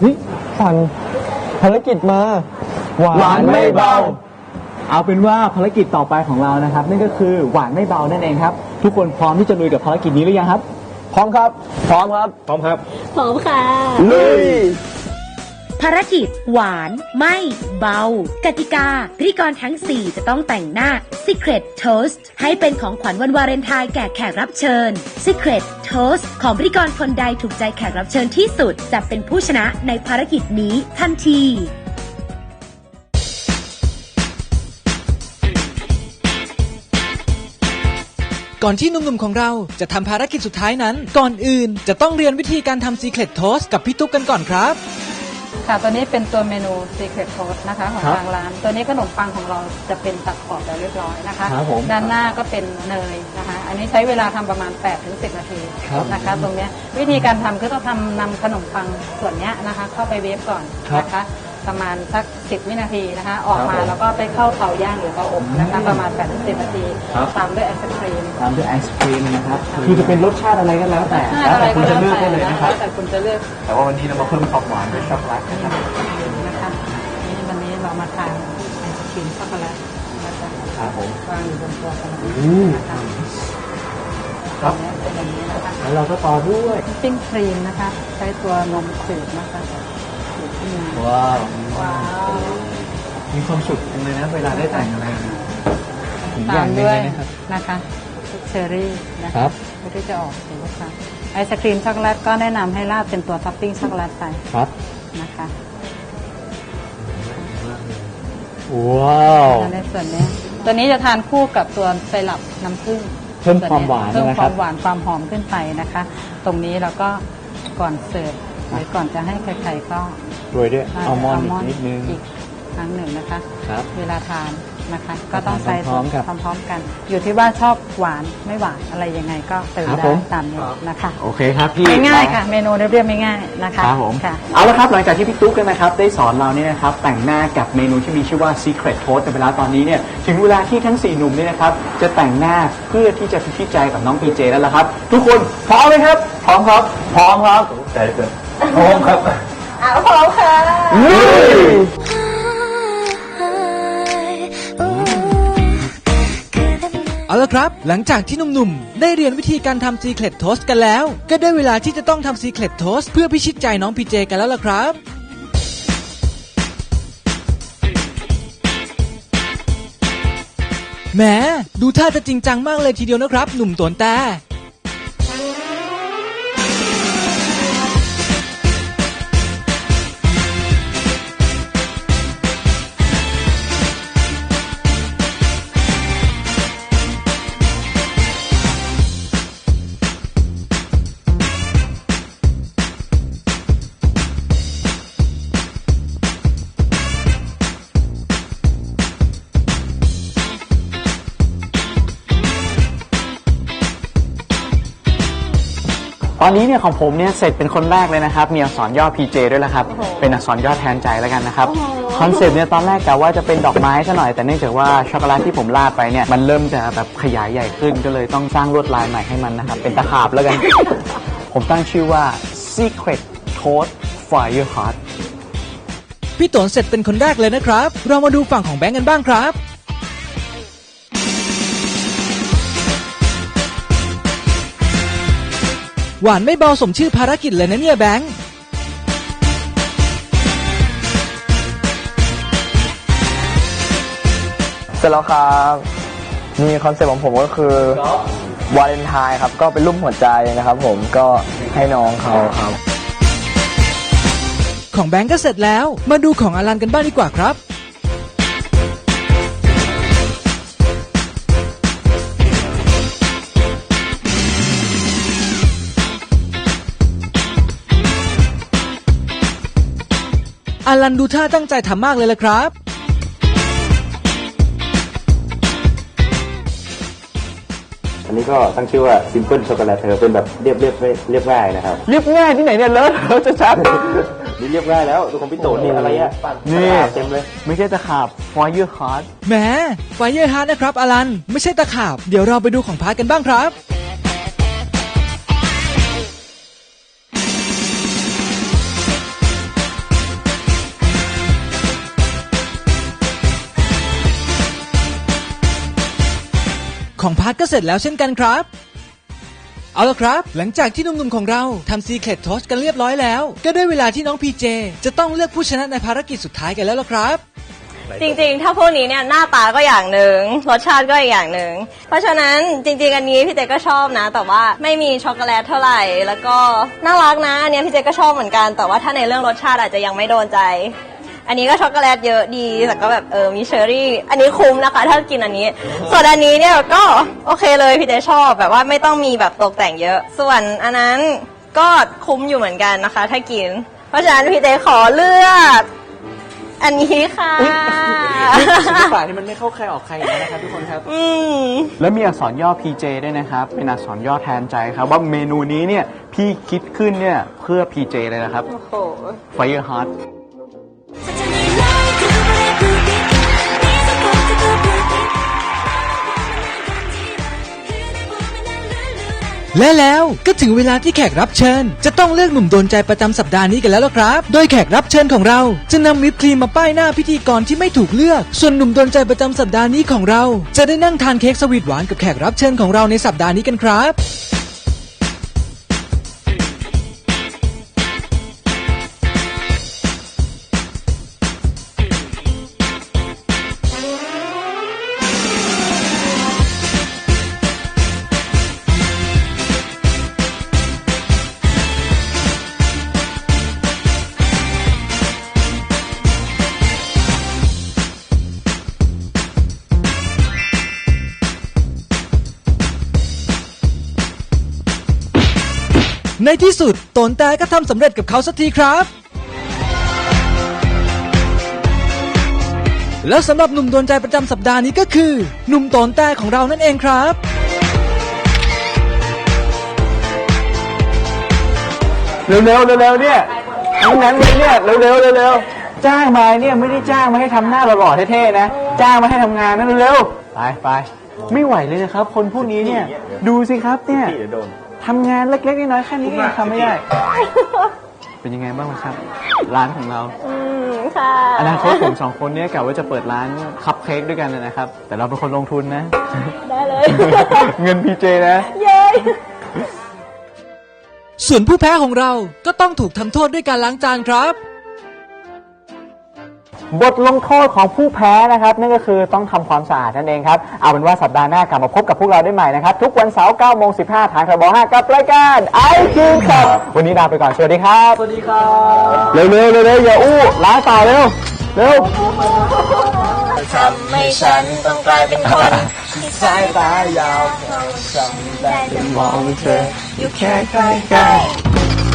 เฮ้ยสั่งภารกิจมา หวานหวานไม่เบา เอาเป็นว่าภารกิจต่อไปของเรานะครับ นั่นก็คือหวานไม่เบานั่นเองครับ ทุกคนพร้อมที่จะลุยกับภารกิจนี้หรือยังครับ พร้อมครับ พร้อมครับ พร้อมครับ พร้อมค่ะ ลุย ภารกิจ หวาน ไม่ เบา กติกาพิธีกรทั้ง 4 จะต้องแต่งหน้า Secret Toast ให้เป็นของขวัญวันวาเลนไทน์แก่แขกรับเชิญ Secret Toast ของพิธีกรคนใดถูกใจแขกรับเชิญที่สุด จะเป็นผู้ชนะในภารกิจนี้ทันทีก่อนที่หนุ่มๆของเราจะทำภารกิจสุดท้ายนั้น ก่อนอื่นจะต้องเรียนวิธีการทำ Secret Toast กับพี่ตุ๊กกันก่อนครับ ค่ะ ตัวนี้เป็นตัวเมนู Secret Toast นะคะของครับทางร้าน ตัวนี้ขนมปังของเราจะเป็นตัดขอบแล้วเรียบร้อยนะคะ ครับผมด้านหน้าก็เป็นเนยนะคะ อันนี้ใช้เวลาทำประมาณ 8-10 นาทีครับนะคะ ตรงเนี้ยวิธีการทำคือต้องทำนำขนมปังส่วนเนี้ยนะคะ เข้าไปเวฟก่อนนะคะ ประมาณสัก 10 วินาทีนะคะ ออกมาแล้วก็ไปเข้าเตาย่างหรือเตาอบนะคะประมาณ8-10นาทีตามด้วยไอศครีมตามด้วยไอศครีมนะครับคือจะเป็นรสชาติอะไรก็แล้วแต่ถ้าแล้วอะไรแต่คุก็ณจะแล้วเลือกแต่ได้เลยนะนะครับ แล้วแต่คุณจะเลือกแต่ว่าวันนี้เรามาเพิ่มความหวานด้วยช็อกโกแลตนะครับนะคะนี่วันนี้เรามาทานไอศครีมช็อกโกแลตนะคะครับผม วางอยู่บนตัวกันอืม นะคะครับเป็นอย่างนี้นะคะ แล้วเราก็ต่อด้วยปิ้งครีมนะคะ ใช้ตัวนมสืบนะคะสืบขึ้นมา ว้าวว้าวมีความสุขจังเลยนะเวลาได้แต่งอะไรถึงอตาย่ามงหนึงด้วยเลยนะครับ นะคะเชอร์รี่นะครัคะบเพื่อที่จะออกสีลูกค้าไอศครีมช็อกโกแลตก็แนะนำให้ราดเป็นตัวท็อปปิ้งช็อกโกแลตไปครับ นะคะว้าวในส่วนนี้ ตัวนี้จะทานคู่กับตัวไซรัปน้ำผึ้งเพิ่มความหวานเพิ่มนะคครัวาบ มหวานความหอมขึ้นไปนะคะ ตรงนี้เราก็ก่อนเสิร์ฟ หรือก่อนจะให้ใครๆก็โรยด้วยอัลมอนด์อีกนิดนึงอีกครั้งหนึ่งนะคะ ครับ เวลาทานนะคะ ก็ต้องใช้พร้อมๆกันพร้อมๆกัน อยู่ที่ว่าชอบหวานไม่หวานอะไรยังไงก็เติมครับได้ผม ตามนี้นะคะโอเคครับพี่ง่ายๆค่ะ เมนูเรียบๆง่ายๆนะคะครับผมค่ะ เอาละครับหลังจากที่พี่ตุ๊กนะครับได้สอนเราเนี่ยนะครับแต่งหน้ากับเมนูที่มีชื่อว่า Secret Toast ในเวลาตอนนี้เนี่ยถึงเวลาที่ทั้ง4หนุ่มเนี่ยนะครับจะแต่งหน้าเพื่อที่จะพิชิตใจกับน้องพีเจแล้วล่ะครับ ทุกคนพร้อมไหมครับ พร้อมครับ พร้อมครับใจเกิน พร้อมครับเอาพร้อมค่ะลุยเอาละครับ หลังจากที่หนุ่มๆ ได้เรียนวิธีการทำ Secret Toast กันแล้ว ก็ได้เวลาที่จะต้องทำ Secret Toast เพื่อพิชิตใจน้องพีเจกันแล้วล่ะครับแหมดูท่าจะจริงจังมากเลยทีเดียวนะครับ หนุ่มตวนแต่ ตอนนี้เนี่ยของผมเนี่ยเสร็จเป็นคนแรกเลยนะครับ มีอักษรย่อ PJ ด้วยแล้วครับ เป็นอักษรย่อแทนใจแล้วกันนะครับ คอนเซปต์เนี่ยตอนแรกกะว่าจะเป็นดอกไม้ซะหน่อย แต่เนื่องจากว่าช็อกโกแลตที่ผมราดไปเนี่ยมันเริ่มจะแบบขยายใหญ่ขึ้น ก็เลยต้องสร้างลวดลายใหม่ให้มันนะครับ เป็นตะขาบแล้วกัน ผมตั้งชื่อว่า Secret Toast Fire Heart พี่ตวนเสร็จเป็นคนแรกเลยนะครับ เรามาดูฝั่งของแบงก์กันบ้างครับ หวานไม่เบาสมชื่อภารกิจเลยนะเนี่ยแบงค์เสร็จแล้วครับนี่คอนเซ็ปต์ของผมก็คือวาเลนไทน์ครับ ก็เป็นรูปหัวใจนะครับ ผมก็ให้น้องเขาครับ ของแบงก์ก็เสร็จแล้ว มาดูของอลันกันบ้างดีกว่าครับ อลันดูท่าตั้งใจทำมากเลยละครับ อันนี้ก็ตั้งชื่อว่า Simple Chocolate เธอเป็นแบบเรียบเรียบเรียบง่ายนะครับ เรียบง่ายที่ไหนเนี่ยเลอะเทอะจะชัด นี่เรียบง่ายแล้วดูของพี่โตนี่อะไรอะนี่ เต็มเลย ไม่ใช่ตะขาบ Fire Heart แหมไฟเยอร์ฮาร์ดนะครับอลัน ไม่ใช่ตะขาบ เดี๋ยวเราไปดูของพาร์ทกันบ้างครับ ของพาร์ทก็เสร็จแล้วเช่นกันครับ เอาละครับ หลังจากที่หนุ่มๆของเราทำซีเค t ท o สกันเรียบร้อยแล้ว ก็ได้เวลาที่น้องพีเจจะต้องเลือกผู้ชนะในภารกิจสุดท้ายกันแล้วละครับ จริงๆ ถ้าพวกนี้เนี่ยหน้าตาก็อย่างหนึ่งรสชาติก็อีกอย่างหนึ่ง เพราะฉะนั้นจริงๆ อันนี้พี่เจก็ชอบนะ แต่ว่าไม่มีช็อกโกแลตเท่าไหร่ แล้วก็น่ารักนะอันเนี้ยพี่เจก็ชอบเหมือนกัน แต่ว่าถ้าในเรื่องรสชาติอาจจะยังไม่โดนใจ อันนี้ก็ช็อกโกแลตเยอะดีแต่ก็แบบเออมีเชอร์รี่ อันนี้คุ้มนะคะ ถ้ากินอันนี้ ส่วนอันนี้เนี่ยก็โอเคเลยพี่เจชอบแบบว่าไม่ต้องมีแบบตกแต่งเยอะ ส่วนอันนั้นก็คุ้มอยู่เหมือนกันนะคะ ถ้ากิน เพราะฉะนั้นพี่เจขอเลือกอันนี้ค่ะศิลปะที่มันไม่เข้าใครออกใครอย่างนี้นะครับทุกคนครับ อืมแล้วมีอักษรย่อ PJ ด้วยนะครับ เป็นอักษรย่อแทนใจครับ ว่าเมนูนี้เนี่ยพี่คิดขึ้นเนี่ยเพื่อ PJ เลยนะครับ โอ้โห Fire Heart และแล้วก็ถึงเวลาที่แขกรับเชิญ จะต้องเลือกหนุ่มโดนใจประจำสัปดาห์นี้กันแล้วล่ะครับ โดยแขกรับเชิญของเรา จะนำวิปครีมมาป้ายหน้าพิธีกรที่ไม่ถูกเลือก ส่วนหนุ่มโดนใจประจำสัปดาห์นี้ของเรา จะได้นั่งทานเค้กสวีทหวานกับแขกรับเชิญของเราในสัปดาห์นี้กันครับ ในที่สุดตนแต่ก็ทำสำเร็จกับเขาสักทีครับ แล้วสำหรับหนุ่มโดนใจประจำสัปดาห์นี้ก็คือ หนุ่มตนแต่ของเรานั่นเองครับเร็วๆเร็วๆเนี่ยทั้งนั้นเลยเนี่ยเร็วๆเร็วๆจ้างมาเนี่ยไม่ได้จ้างมาให้ทำหน้าหล่อๆเท่ๆนะ จ้างมาให้ทำงานนะเร็วๆไปไปไม่ไหวเลยนะครับ คนพวกนี้เนี่ยดูสิครับเนี่ย พี่เดี๋ยวโดน ทำงานเล็กๆน้อยๆแค่นี้ก็ยังทำไม่ได้ เป็นยังไงบ้างล่ะครับ ร้านของเรา อืมค่ะอนาคตผมสองคนเนี่ยกะว่าจะเปิดร้านคัพเค้กด้วยกันนะครับ แต่เราเป็นคนลงทุนนะ ได้เลย เงินพีเจนะ เย้ส่วนผู้แพ้ของเราก็ต้องถูกทำโทษด้วยการล้างจานครับ บทลงโทษของผู้แพ้นะครับ นั่นก็คือต้องทำความสะอาดนั่นเองครับ เอาเป็นว่าสัปดาห์หน้ากลับมาพบกับพวกเราได้ใหม่นะครับ ทุกวันเสาร์9โมง15ทางคาร์บอ5กับรายการไอคิวครับวันนี้ลาไปก่อนสวัสดีครับ สวัสดีครับเร็วๆเร็วๆอย่าอู้ล้างต่อเร็วเร็ว ทำให้ฉันต้องกลายเป็นคนที่สายตายาวมองเธออยู่แค่ใกล้ๆ